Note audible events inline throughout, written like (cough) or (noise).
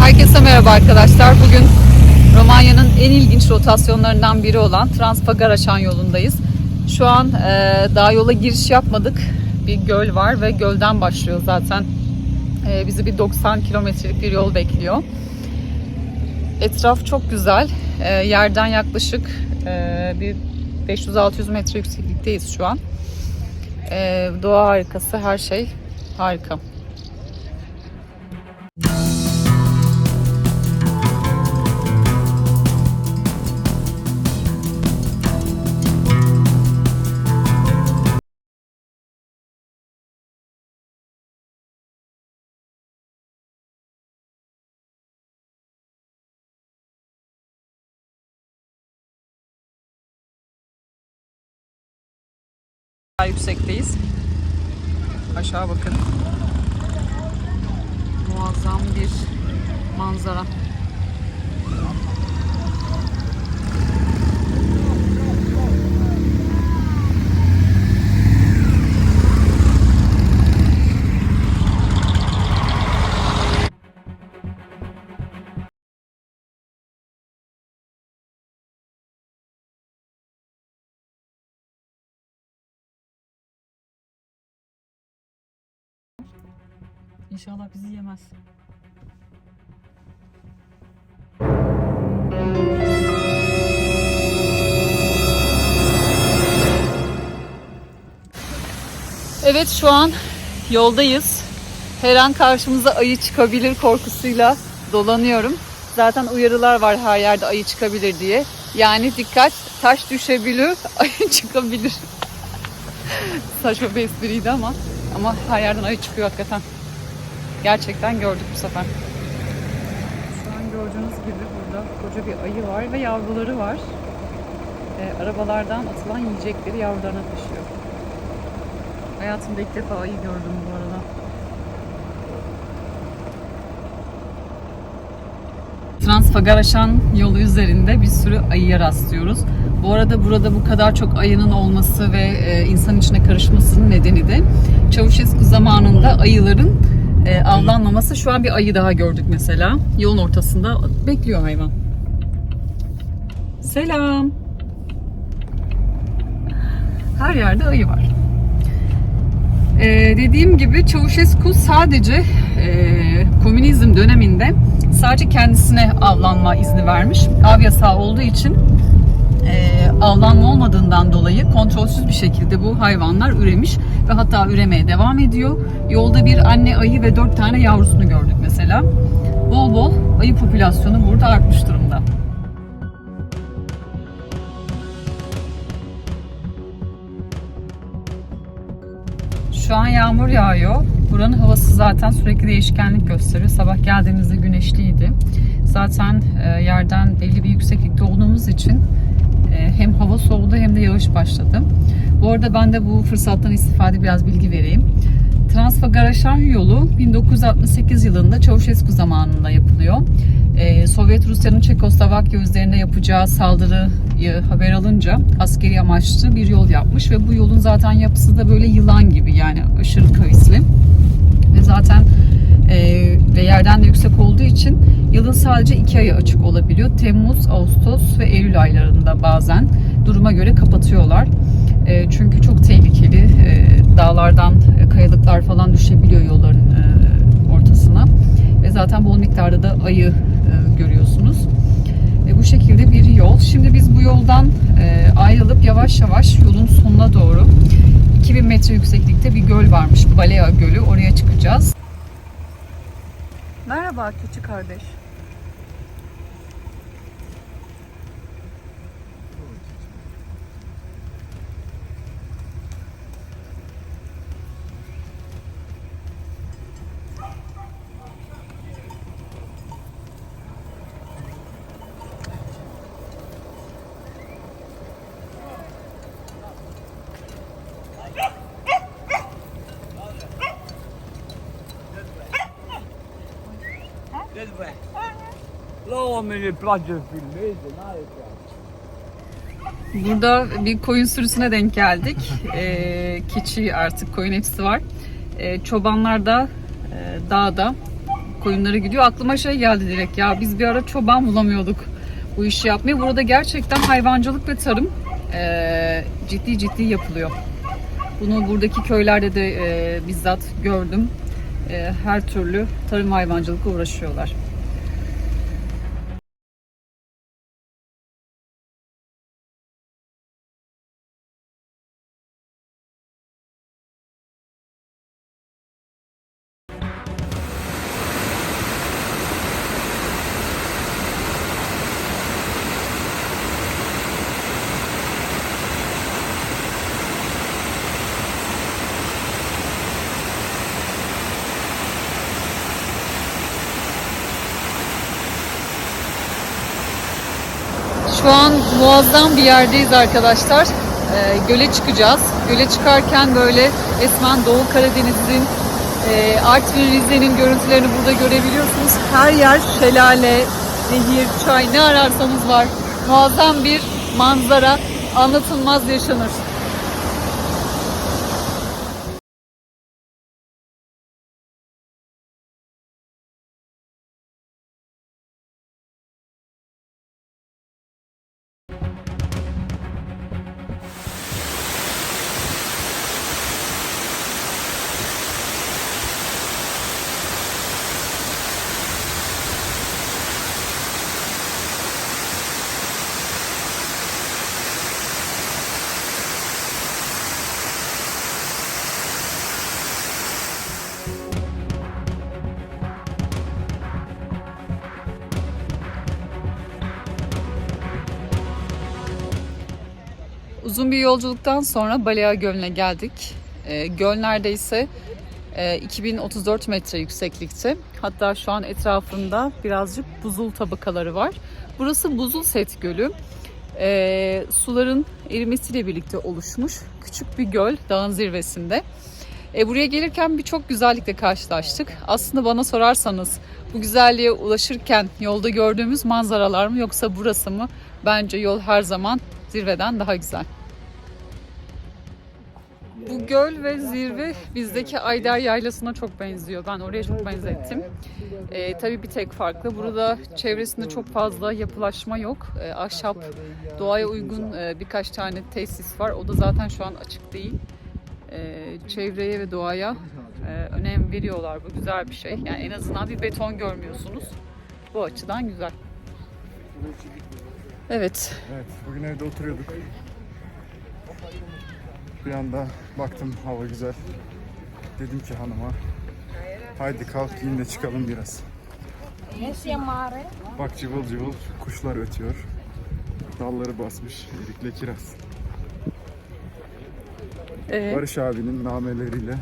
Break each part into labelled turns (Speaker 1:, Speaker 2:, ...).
Speaker 1: Herkese merhaba arkadaşlar. Bugün Romanya'nın en ilginç rotasyonlarından biri olan Transpagaraşan yolundayız. Şu an e, daha yola giriş yapmadık. Bir göl var ve gölden başlıyor zaten. E, bizi bir 90 kilometrelik bir yol bekliyor. Etraf çok güzel. E, yerden yaklaşık e, bir 500-600 metre yükseklikteyiz şu an. E, doğa harikası, her şey harika. Yüksekteyiz. Aşağı bakın. Muazzam bir manzara. İnşallah bizi yemez. Evet şu an yoldayız. Her an karşımıza ayı çıkabilir korkusuyla dolanıyorum. Zaten uyarılar var her yerde ayı çıkabilir diye. Yani dikkat taş düşebilir, (laughs) ayı çıkabilir. Saçma bir espriydi ama ama her yerden ayı çıkıyor hakikaten. Gerçekten gördük bu sefer. Şu an gördüğünüz gibi burada koca bir ayı var ve yavruları var. Ee, arabalardan atılan yiyecekleri yavrularına taşıyor. Hayatımda ilk defa ayı gördüm bu arada. Transfagaraşan yolu üzerinde bir sürü ayıya rastlıyoruz. Bu arada burada bu kadar çok ayının olması ve e, insan içine karışmasının nedeni de Çavuşescu zamanında ayıların e, avlanmaması. Şu an bir ayı daha gördük mesela. Yolun ortasında bekliyor hayvan. Selam. Her yerde ayı var. Ee, dediğim gibi Çavuşescu sadece e, komünizm döneminde sadece kendisine avlanma izni vermiş. Av yasağı olduğu için e, avlanma olmadığından dolayı kontrolsüz bir şekilde bu hayvanlar üremiş ve hatta üremeye devam ediyor. Yolda bir anne ayı ve dört tane yavrusunu gördük mesela. Bol bol ayı popülasyonu burada artmış durumda. Şu an yağmur yağıyor. Buranın havası zaten sürekli değişkenlik gösteriyor. Sabah geldiğimizde güneşliydi. Zaten e, yerden belli bir yükseklikte olduğumuz için hem hava soğudu hem de yağış başladı. Bu arada ben de bu fırsattan istifade biraz bilgi vereyim. Transfagaraşan yolu 1968 yılında Çavuşescu zamanında yapılıyor. Ee, Sovyet Rusya'nın Çekoslovakya üzerine yapacağı saldırıyı haber alınca askeri amaçlı bir yol yapmış ve bu yolun zaten yapısı da böyle yılan gibi yani aşırı kavisli. Ve zaten e, ve yerden de yüksek olduğu için yılın sadece iki ayı açık olabiliyor. Temmuz, Ağustos ve Eylül aylarında bazen duruma göre kapatıyorlar. E, çünkü çok tehlikeli. E, dağlardan e, kayalıklar falan düşebiliyor yolların e, ortasına. Ve zaten bol miktarda da ayı e, görüyorsunuz. E, bu şekilde bir yol. Şimdi biz bu yoldan e, ayrılıp yavaş yavaş yolun sonuna doğru 2000 metre yükseklikte bir göl varmış. Balea Gölü. Oraya çıkacağız. Merhaba küçük kardeş.
Speaker 2: Là, et ça.
Speaker 1: Burada bir koyun sürüsüne denk geldik. Ee, keçi artık koyun hepsi var. Ee, çobanlar da e, dağda koyunları gidiyor. Aklıma şey geldi direkt ya biz bir ara çoban bulamıyorduk bu işi yapmayı. Burada gerçekten hayvancılık ve tarım e, ciddi ciddi yapılıyor. Bunu buradaki köylerde de e, bizzat gördüm. E, her türlü tarım hayvancılıkla uğraşıyorlar. Şu an muazzam bir yerdeyiz arkadaşlar. Ee, göle çıkacağız. Göle çıkarken böyle resmen Doğu Karadeniz'in, e, Artvin Rize'nin görüntülerini burada görebiliyorsunuz. Her yer şelale, nehir, çay ne ararsanız var. Muazzam bir manzara anlatılmaz yaşanır. Uzun bir yolculuktan sonra Balea Gölü'ne geldik. Ee, göl neredeyse e, 2034 metre yükseklikte. Hatta şu an etrafında birazcık buzul tabakaları var. Burası Buzul Set Gölü. Ee, suların erimesiyle birlikte oluşmuş küçük bir göl dağın zirvesinde. E, buraya gelirken birçok güzellikle karşılaştık. Aslında bana sorarsanız bu güzelliğe ulaşırken yolda gördüğümüz manzaralar mı yoksa burası mı? Bence yol her zaman zirveden daha güzel. Bu göl ve zirve bizdeki Ayder Yaylası'na çok benziyor. Ben oraya çok benzettim. Ee, tabii bir tek farklı. Burada çevresinde çok fazla yapılaşma yok. Ee, ahşap, doğaya uygun e, birkaç tane tesis var. O da zaten şu an açık değil. Ee, çevreye ve doğaya e, önem veriyorlar. Bu güzel bir şey. Yani en azından bir beton görmüyorsunuz. Bu açıdan güzel. Evet,
Speaker 3: Evet, bugün evde oturuyorduk. Bir anda baktım hava güzel. Dedim ki hanıma, haydi kalk giyin de çıkalım biraz. Bak cıvıl cıvıl kuşlar ötüyor. Dalları basmış erikle kiraz.
Speaker 1: Ee,
Speaker 3: Barış abinin nameleriyle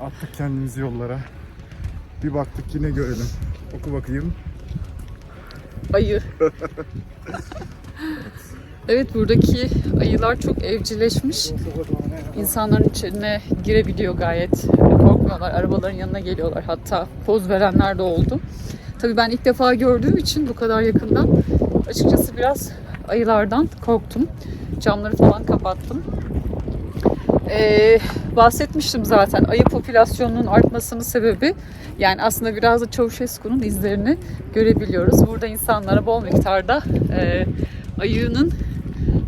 Speaker 3: attık kendimizi yollara. Bir baktık yine görelim. Oku bakayım.
Speaker 1: ayı. (laughs) Evet buradaki ayılar çok evcilleşmiş. İnsanların içine girebiliyor gayet. Korkmuyorlar. Arabaların yanına geliyorlar. Hatta poz verenler de oldu. Tabii ben ilk defa gördüğüm için bu kadar yakından açıkçası biraz ayılardan korktum. Camları falan kapattım. Ee, bahsetmiştim zaten ayı popülasyonunun artmasının sebebi yani aslında biraz da Çavuşescu'nun izlerini görebiliyoruz. Burada insanlara bol miktarda e, ayının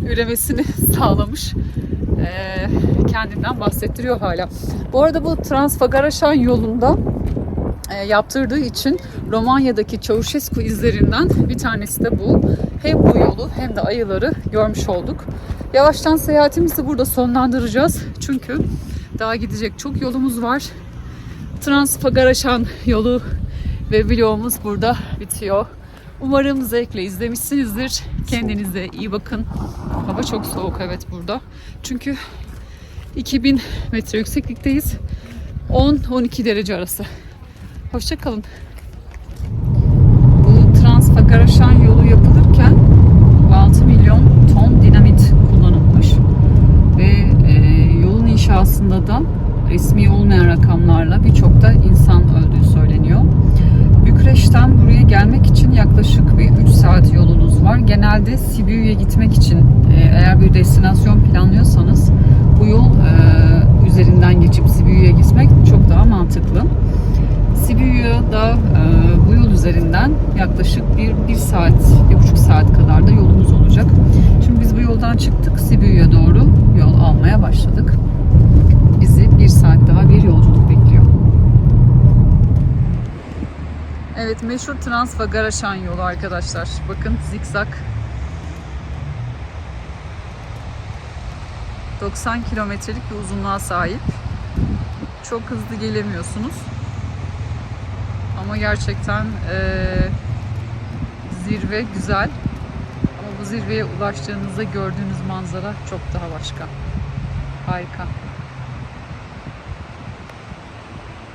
Speaker 1: üremesini (laughs) sağlamış. E, kendinden bahsettiriyor hala. Bu arada bu Transfagaraşan yolunda e, yaptırdığı için Romanya'daki Çavuşescu izlerinden bir tanesi de bu. Hem bu yolu hem de ayıları görmüş olduk. Yavaştan seyahatimizi burada sonlandıracağız. Çünkü daha gidecek çok yolumuz var. Transfagaraşan yolu ve vlogumuz burada bitiyor. Umarım zevkle izlemişsinizdir. Kendinize iyi bakın. Hava çok soğuk evet burada. Çünkü 2000 metre yükseklikteyiz. 10-12 derece arası. Hoşçakalın. Bu Transfagaraşan yolu yapılırken 6 milyon ton dinamit kullanılmış. Ve e, yolun inşasında da resmi olmayan rakamlarla birçok da insan öldüğü söyleniyor. Bükreş'ten buraya gelmek için yaklaşık bir 3 saat yolunuz var. Genelde Sibiu'ya gitmek için e, eğer bir destinasyon planlıyorsanız bu yol e, üzerinden geçip Sibiu'ya gitmek çok daha mantıklı. Sibiu'ya da e, bu yol üzerinden yaklaşık bir, bir saat, bir saat kadar da yolumuz olacak. Şimdi biz bu yoldan çıktık. Sibiu'ya doğru yol almaya başladık. Bizi bir saat daha bir yolculuk bekliyor. Evet meşhur Transva Garaşan yolu arkadaşlar. Bakın zikzak 90 kilometrelik bir uzunluğa sahip. Çok hızlı gelemiyorsunuz. Ama gerçekten eee, zirve güzel. Ama bu zirveye ulaştığınızda gördüğünüz manzara çok daha başka. Harika.